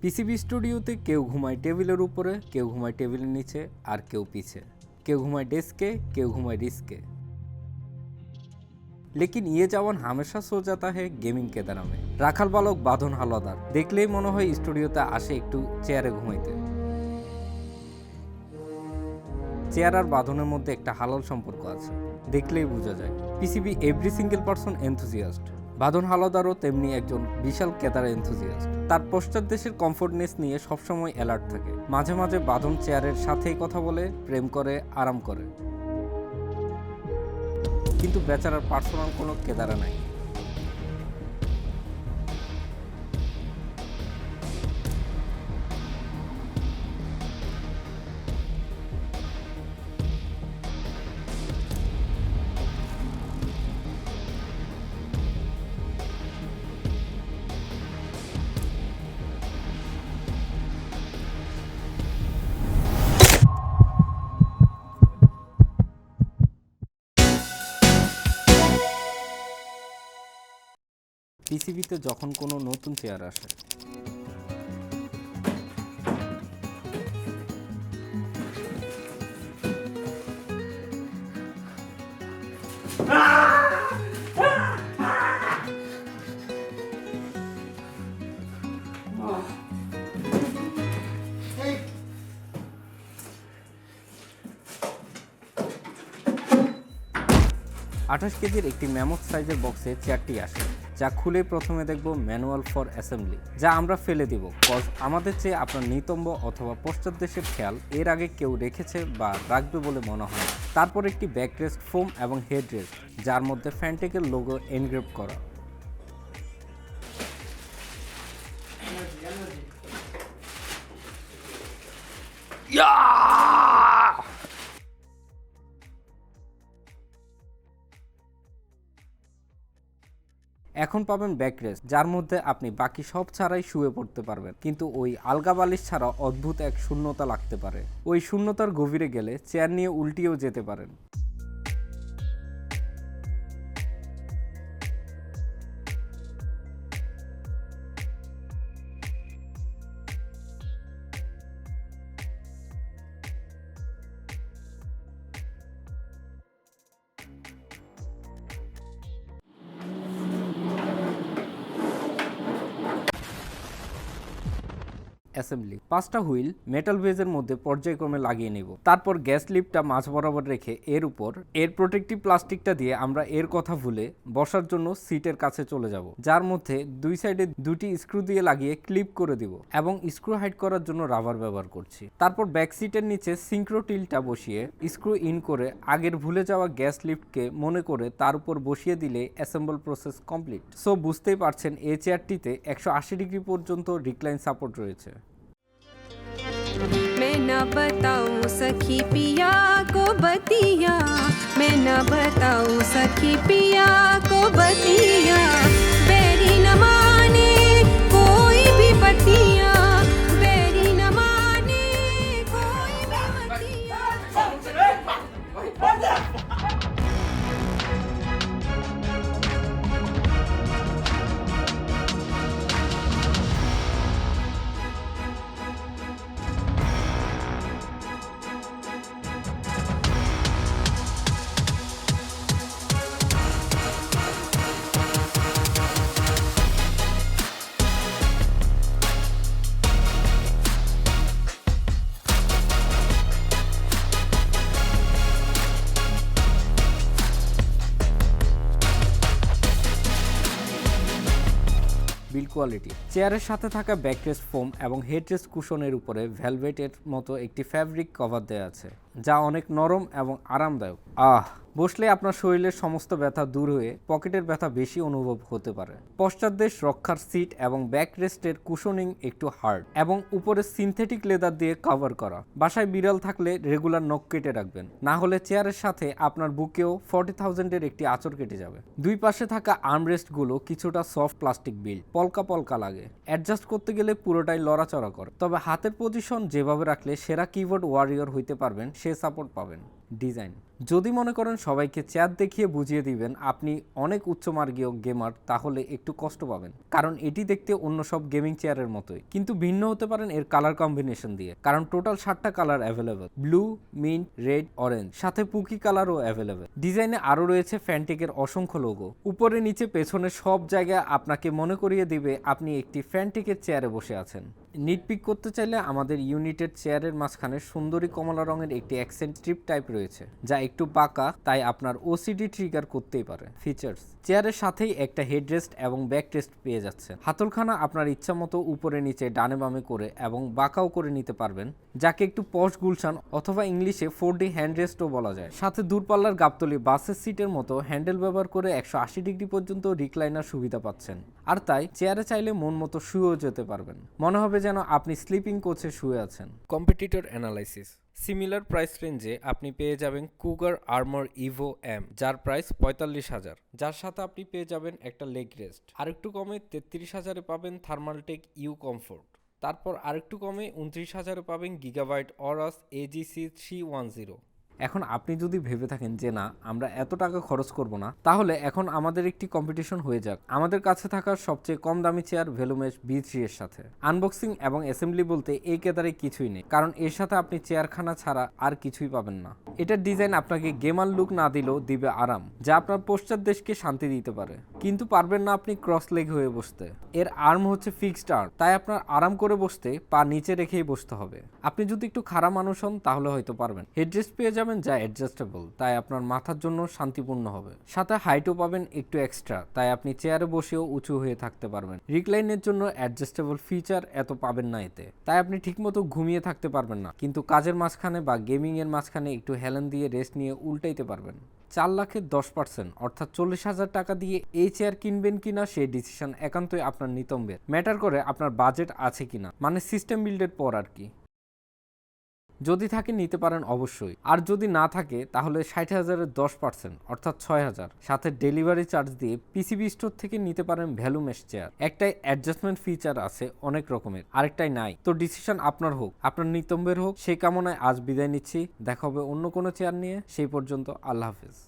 PCB স্টুডিওতে কেউ ঘুমায় টেবিলের উপরে কেউ ঘুমায় টেবিলের নিচে আর কেউ পিছে কেউ ঘুমায় ডেস্কে কেউ ঘুমায় রিস্কে लेकिन ये जवान हमेशा सो जाता है गेमिंग के दरा में রাখাল বালক বাঁধন হালদার দেখলেই মনে হয় স্টুডিওতে আসে একটু চেয়ারে ঘুমাইতে চেয়ার আর বাঁধনের মধ্যে একটা হালাল সম্পর্ক আছে দেখলেই বোঝা যায় PCB every single person enthusiast Badhon হালদারও তেমনি একজন বিশাল কেতার এনথুজিয়াস্ট তার পশ্চাৎ দেশের কমফোর্টনেস নিয়ে সবসময় অ্যালার্ট থাকে। মাঝে মাঝে বাদন চেয়ারের সাথেই কথা বলে, প্রেম করে, আরাম করে। কিন্তু বেচারার পার্সোনাল কোনো কেদারা নাই। পিসিবিতে যখন কোনো নতুন চেয়ার আসে। আঠাশ কেজির একটি ম্যামথ সাইজের বক্সে চেয়ারটি আসে। যা খুলে প্রথমে দেখব ম্যানুয়াল ফর অ্যাসেম্বলি, যা আমরা ফেলে দিব। কজ আমাদের চেয়ে আপনার নিতম্ব অথবা পশ্চাৎ দেশের খেয়াল এর আগে কেউ রেখেছে বা রাখবে বলে মনে হয়। তারপর একটি ব্যাকরেস্ট ফোম এবং হেডরেস্ট, যার মধ্যে ফ্যান্টেকের লোগো এনগ্রেভ করা। এখন পাবেন ব্যাকরেস্ট যার মধ্যে আপনি বাকি সব ছাড়াই শুয়ে পড়তে পারবেন। কিন্তু ওই আলগা বালিশ ছাড়া অদ্ভুত এক শূন্যতা লাগতে পারে। ওই শূন্যতার গভীরে গেলে চেয়ার নিয়ে উল্টিয়েও যেতে পারেন। অ্যাসেম্বলি। পাঁচটা হুইল মেটাল বেজের মধ্যে পর্যায়ক্রমে লাগিয়ে নেব। তারপর গ্যাস লিফটটা মাঝ বরাবর রেখে এর উপর, এর প্রোটেক্টিভ প্লাস্টিকটা দিয়ে আমরা এর কথা ভুলে বসার জন্য সিটের কাছে চলে যাব। যার মধ্যে দুই সাইডে দুটি স্ক্রু দিয়ে লাগিয়ে ক্লিপ করে দিব এবং স্ক্রু হাইড করার জন্য রাবার ব্যবহার করছি। তারপর ব্যাক সিটের নিচে সিঙ্ক্রো টিলটা বসিয়ে স্ক্রু ইন করে আগের ভুলে যাওয়া গ্যাস লিফটকে মনে করে তার উপর বসিয়ে দিলে অ্যাসেম্বল প্রসেস কমপ্লিট। সো বুঝতেই পারছেন, এই চেয়ারটিতে একশো আশি ডিগ্রি পর্যন্ত রিক্লাইন সাপোর্ট রয়েছে। मैं न बताऊँ सखी पिया को बतिया मैं न बताऊँ सखी पिया को बतिया। Build quality. চেয়ারের সাথে থাকা ব্যাকরেস্ট ফোম এবং হেডরেস্ট কুশনের উপরে ভেলভেটের মতো একটি ফ্যাব্রিক কভার দেওয়া আছে। যা অনেক নরম এবং আরামদায়ক। আহ, বসলে আপনার শরীরের সমস্ত ব্যথা দূর হয়ে পকেটের ব্যথা বেশি অনুভব হতে পারে। পশ্চাৎদেশ রক্ষার সিট এবং ব্যাক রেস্টের কুশনিং একটু হার্ড এবং উপরে সিনথেটিক লেদার দিয়ে কভার করা। বাসায় বিড়াল থাকলে রেগুলার নখ কেটে রাখবেন। না হলে চেয়ারের সাথে আপনার বুকেও ফর্টি থাউজেন্ডের একটি আঁচড় কেটে যাবে। দুই পাশে থাকা আর্মরেস্টগুলো কিছুটা সফট প্লাস্টিক বিল পলকা পলকা লাগে। অ্যাডজাস্ট করতে গেলে পুরোটাই লড়াচড়া করে। তবে হাতের পজিশন যেভাবে রাখলে সেরা কিবোর্ড ওয়ারিয়র হইতে পারবেন সে সাপোর্ট পাবেন। ডিজাইন। যদি মনে করেন সবাইকে চেয়ার দেখিয়ে বুঝিয়ে দিবেন আপনি অনেক উচ্চমার্গীয় গেমার, তাহলে একটু কষ্ট পাবেন। কারণ এটি দেখতে অন্য সব গেমিং চেয়ারের মতোই, কিন্তু ভিন্ন হতে পারেন এর কালার কম্বিনেশন দিয়ে। কারণ টোটাল সাতটা colour available blue mint red orange সাথে পুকি কালারও অ্যাভেলেবেল ডিজাইনে আরও রয়েছে ফ্যান্টিকের অসংখ্য লোগো উপরে নিচে পেছনে সব জায়গায় আপনাকে মনে করিয়ে দিবে আপনি একটি ফ্যান্টিকের চেয়ারে বসে আছেন। নিটপিক করতে চাইলে আমাদের ইউনিটের চেয়ারের মাঝখানে সুন্দরী কমলা রঙের একটি অ্যাকসেন্ট স্ট্রিপ টাইপ রয়েছে। যা একটু বাঁকা তাই আপনার ওসিডি ট্রিগার করতেই পারে। ফিচার্স চেয়ারের সাথেই একটা হেডরেস্ট এবং ব্যাকরেস্ট পেয়ে যাচ্ছে হাতলখানা আপনার ইচ্ছা মতো উপরে, নিচে ডানে বামে করে এবং বাঁকাও করে নিতে পারবেন, যাকে একটু পশ গুলশান অথবা ইংলিশে ফোর ডি হ্যান্ডরেস্টও বলা যায়। সাথে দূরপাল্লার গাবতলি বাসের সিটের মতো হ্যান্ডেল ব্যবহার করে একশো আশি ডিগ্রি পর্যন্ত রিক্লাইনার সুবিধা পাচ্ছেন। আর তাই চেয়ারে চাইলে মন মতো শুয়েও যেতে পারবেন। মনে হবে যেন আপনি স্লিপিং কোচে শুয়ে আছেন। কম্পিটিটর অ্যানালাইসিস সিমিলার প্রাইস রেঞ্জে আপনি পেয়ে যাবেন কুগার আর্মর ইভো এম যার প্রাইস পঁয়তাল্লিশ হাজার। যার সাথে আপনি পেয়ে যাবেন একটা লেগ রেস্ট আরেকটু কমে তেত্রিশ হাজারে পাবেন থার্মালটেক ইউ কমফোর্ট তারপর আরেকটু কমে উনত্রিশ হাজারে পাবেন Gigabyte Aorus AGC three one zero এখন আপনি যদি ভেবে থাকেন যে না, আমরা এত টাকা খরচ করব না, তাহলে এখন আমাদের একটি কম্পিটিশন হয়ে যাক। আমাদের কাছে থাকা সবচেয়ে কম দামি চেয়ার ভেলুমেশ বি থ্রি এর সাথে। আনবক্সিং এবং অ্যাসেম্বলি বলতে এই কেদারে কিছুই নেই, কারণ এর সাথে আপনি চেয়ারখানা ছাড়া আর কিছুই পাবেন না। এটার ডিজাইন আপনাকে গেমার লুক না দিলেও দিবে আরাম, যা আপনার পশ্চাৎ দেশকে শান্তি দিতে পারে। কিন্তু পারবেন না আপনি ক্রস লেগ হয়ে বসতে। এর আর্ম হচ্ছে ফিক্সড আর্ম তাই আপনার আরাম করে বসতে পা নিচে রেখেই বসতে হবে। আপনি যদি একটু খারাপ মানুষ হন, তাহলে হয়তো পারবেন। হেডরেস্ট পেয়ে যাবেন, যা অ্যাডজাস্টেবল তাই আপনার মাথার জন্য শান্তিপূর্ণ হবে। সাথে হাইটও পাবেন একটু এক্সট্রা তাই আপনি চেয়ারে বসেও উঁচু হয়ে থাকতে পারবেন। রিক্লাইনের জন্য অ্যাডজাস্টেবল ফিচার এত পাবেন না এতে। তাই আপনি ঠিকমতো ঘুমিয়ে থাকতে পারবেন না, কিন্তু কাজের মাঝখানে বা গেমিংয়ের মাঝখানে একটু হেলেন দিয়ে রেস্ট নিয়ে উল্টাইতে পারবেন। চার লাখের দশ পার্সেন্ট অর্থাৎ চল্লিশ হাজার টাকা দিয়ে এই চেয়ার কিনবেন কিনা সেই ডিসিশন একান্তই আপনার নিতম্বের। ম্যাটার করে আপনার বাজেট আছে কিনা মানে সিস্টেম বিল্ডের পর আর কি। যদি থাকে নিতে পারেন অবশ্যই। আর যদি না থাকে, তাহলে ষাট হাজারের দশ পার্সেন্ট অর্থাৎ ছয় হাজার। সাথে ডেলিভারি চার্জ দিয়ে পিসিবি স্টোর থেকে নিতে পারেন ভ্যালু মেশ চেয়ার একটাই অ্যাডজাস্টমেন্ট ফিচার আছে অনেক রকমের, আরেকটাই নাই। তো ডিসিশন আপনার হোক, আপনার নিতম্বের হোক সেই কামনায় আজ বিদায় নিচ্ছি। দেখা হবে অন্য কোনো চেয়ার নিয়ে। সেই পর্যন্ত আল্লাহ হাফিজ।